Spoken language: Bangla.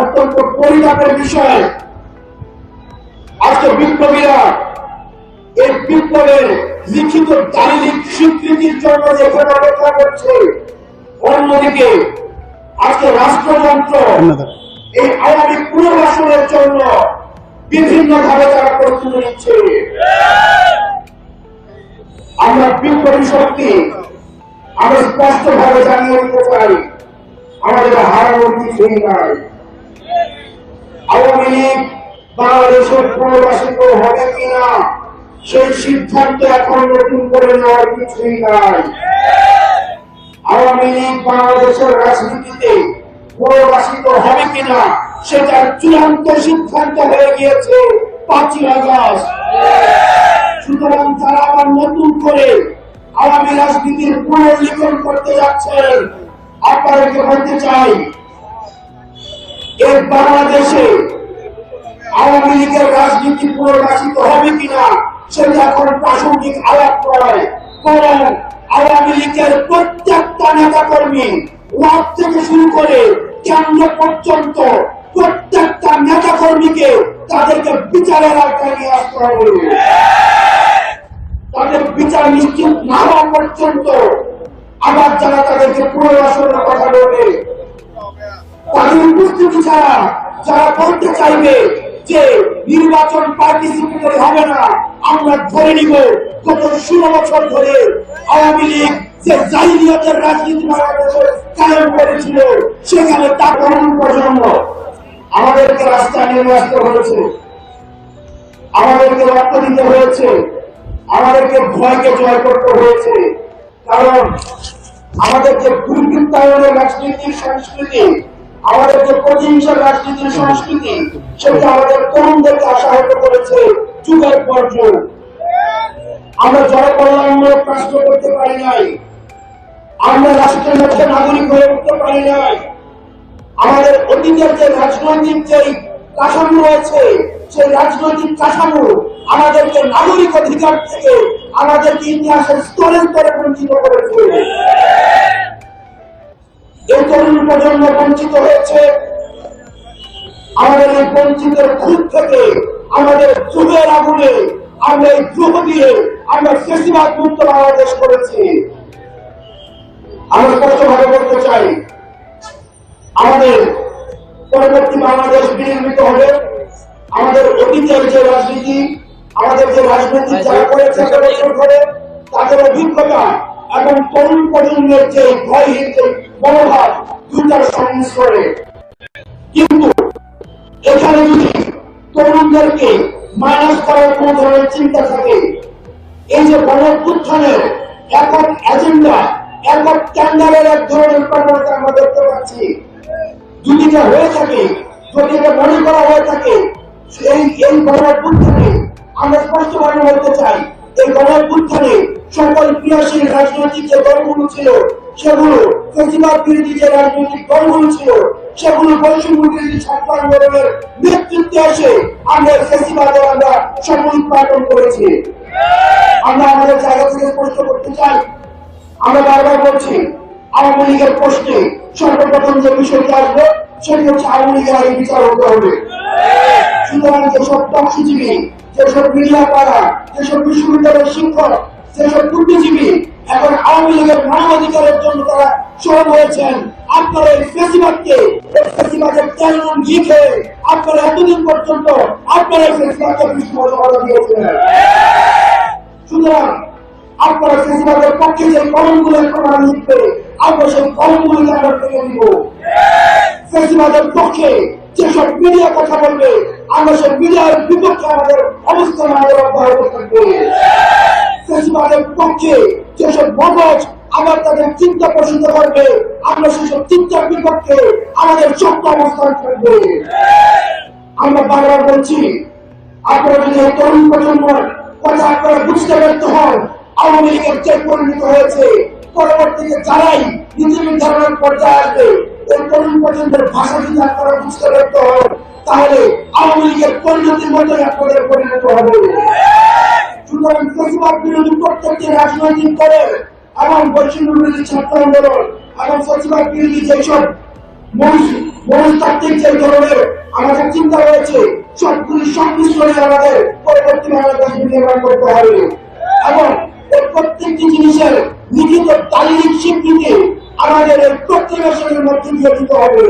অত্যন্ত পরিতাপের বিষয়। আজকে বিপ্লবীরা এই বিপ্লবের লিখিত দারিদ্রিক স্বীকৃতির জন্য যেখানে অপেক্ষা করছে অন্যদিকে আজকে রাষ্ট্রযন্ত্র এই আওয়ামী পুনর্বাসনের জন্য বিভিন্ন ভাবে তারা প্রস্তুতি নিচ্ছে। আমরা বিপ্লবী শক্তি আমরা স্পষ্ট ভাবে জানিয়ে দিতে চাই আমাদের হারানোর কিছুই নাই। আওয়ামী লীগ বাংলাদেশের পুনর্বাসিত হবে কিনা? সেই সিদ্ধান্ত এখন নতুন করে নেওয়ার কিছুই নাই। আওয়ামী লীগ বাংলাদেশের রাজনীতিতে পুনর্বাসিত হবে কিনা সেটার চূড়ান্ত সিদ্ধান্ত হয়ে গিয়েছে পাঁচই আগস্ট। সুতরাং যারা আবার নতুন করে আওয়ামী রাজনীতির পুনর্লিখন করতে যাচ্ছেন আপনাদেরকে বলতে চাই? এই বাংলাদেশে আওয়ামী লীগের রাজনীতি পুনর্বাসিত হবে কিনা, সেটা এখন প্রাসঙ্গিক আলাপ করায় কারণ আওয়ামী লীগের প্রত্যেকটা নেতা কর্মী ওয়ার্ড থেকে শুরু করে কেন্দ্র পর্যন্ত প্রত্যেকটা নেতা কর্মীকে তাদেরকে বিচারের আওতায় নিয়ে আসতে হবে। তাদের বিচার নিশ্চিত না হওয়া পর্যন্ত আবার যারা তাদেরকে পুনর্বাসনের কথা বলবে তাদের উপস্থিতি ছাড়া যারা বলতে চাইবে যে নির্বাচন পার্টিসিপেটরি হবে না, আমরা ধরে নিব গত ষোলো বছর ধরে আওয়ামী লীগ যে জাহিলিয়াতের রাজনীতি বাংলাদেশে করেছিল, সেখানে তার তরুণ প্রজন্ম আমাদেরকে রাস্তায় নেমে আসতে হয়েছে। আমাদেরকে রক্ত দিতে হয়েছে। আমাদেরকে ভয়কে জয় করতে হয়েছে। কারণ আমাদের যে দুর্বৃত্তায়নের রাজনীতির সংস্কৃতি আমাদের যে প্রতিহিংসার রাজনীতির সংস্কৃতি, সেটা আমাদের তরুণদেরকে আশাহত করেছে। যুগের পর যুগ। আমরা জনকল্যাণমূলক রাষ্ট্র করতে পারি নাই, আমরা রাষ্ট্রের মধ্যে নাগরিক হয়ে উঠতে পারি নাই, আমাদের অতীতের যে রাজনৈতিক যে কাঠামো রয়েছে, সেই রাজনৈতিক কাঠামো আমাদেরকে নাগরিক অধিকার থেকে আমাদেরকে ইতিহাসের স্তরে স্তরে বঞ্চিত করেছে। এই তরুণ প্রজন্ম বঞ্চিত হয়েছে। আমাদের এই বঞ্চিতের খুব থেকে, আমাদের যুগের আগুনে, আমরা এই যুগ দিয়ে আমরা ফেসিবাদ মুক্ত বাংলাদেশ করেছি। আমরা স্পষ্টভাবে বলতে চাই, আমাদের পরবর্তী বাংলাদেশ বিনির্মিত হবে। আমাদের অতীতের যে রাজনীতি, আমাদের যে রাজনীতি যারা করেছে তাদের অভিজ্ঞতা এবং তরুণ প্রজন্মের যে ভয়হীন মনোভাব দুটার সংমিশ্রণে কিন্তু এখানে যদি তরুণদেরকে মাইনাস করার কোন ধরনের চিন্তা থাকে, এই যে গণপুত্থানের একক এজেন্ডা একক ক্যান্ডারের এক ধরনের কর্মটা আমরা দেখতে পাচ্ছি। যদি হয়ে থাকে, যদি এটা মনে করা হয়ে থাকে, এই এই গণপুত্থানে আমরা স্পষ্টভাবে বলতে চাই, এই গণপুত্থানে সকল ক্রিয়াশীল রাজনৈতিক যে দলগুলো ছিল সেগুলো ফেসিবাদ বিরোধী যে রাজনৈতিক দলগুলো ছিল, সেগুলো নেতৃত্বে এসে আমরা করেছি। আমরা আমাদের জায়গা থেকে করতে চাই, আমরা বারবার আওয়ামী লীগের প্রশ্নে সর্বপ্রথম যে বিষয়টি আসবে, সেটি হচ্ছে আওয়ামী লীগের আগে বিচার হতে হবে। সুতরাং যেসব পক্ষজীবী যেসব মিডিয়া পাড়া যেসব বিশ্ববিদ্যালয়ের শিক্ষক যেসব বুদ্ধিজীবী এখন আওয়ামী লীগের মানবাধিকারের জন্য তারা সরব হয়েছেন এতদিন পর্যন্ত পক্ষে যে কলমগুলো লিখবে, আমরা সেই আমরা ফেসিবাদের পক্ষে যেসব মিডিয়া কথা বলবে, আমরা সেই মিডিয়ার বিপক্ষে আমাদের অবস্থান আমাদের অব্যাহত থাকবে। ফেসিবাদের পক্ষে যেসব মগজ আবার তাদের চিন্তা পোষিত করবে, আমরা সেসব চিন্তার বিপক্ষে আমাদের শক্ত অবস্থান থাকবে। আমরা বারবার বলছি, আপনারা যদি তরুণ প্রজন্মের কথা আপনারা বুঝতে ব্যর্থ হন, আওয়ামী লীগের যে পরিণত হয়েছে, পরবর্তীতে যারাই নীতি নির্ধারণের পর্যায়ে আসবে এই তরুণ প্রজন্মের ভাষা যদি আপনারা বুঝতে ব্যর্থ হন, তাহলে আওয়ামী লীগের পরিণতির মতোই আপনাদের পরিণত হবে। সুতরাং প্রতিবাদ বিরোধী প্রত্যেকটি রাজনৈতিক দলের এবং বৈষম্য বিরোধী ছাত্র আন্দোলন এবং প্রতিবাদ বিরোধী যেসব মনস্তাত্ত্বিক যে ধরনের আসে সবগুলি সংমিশ্রণে আমাদের পরবর্তী বাংলাদেশ নির্মাণ করতে হবে। এবং প্রত্যেকটি জিনিসের লিখিত দালিলিক স্বীকৃতি আমাদের এই প্রতিবেশনের মধ্যে দিয়ে দিতে হবে।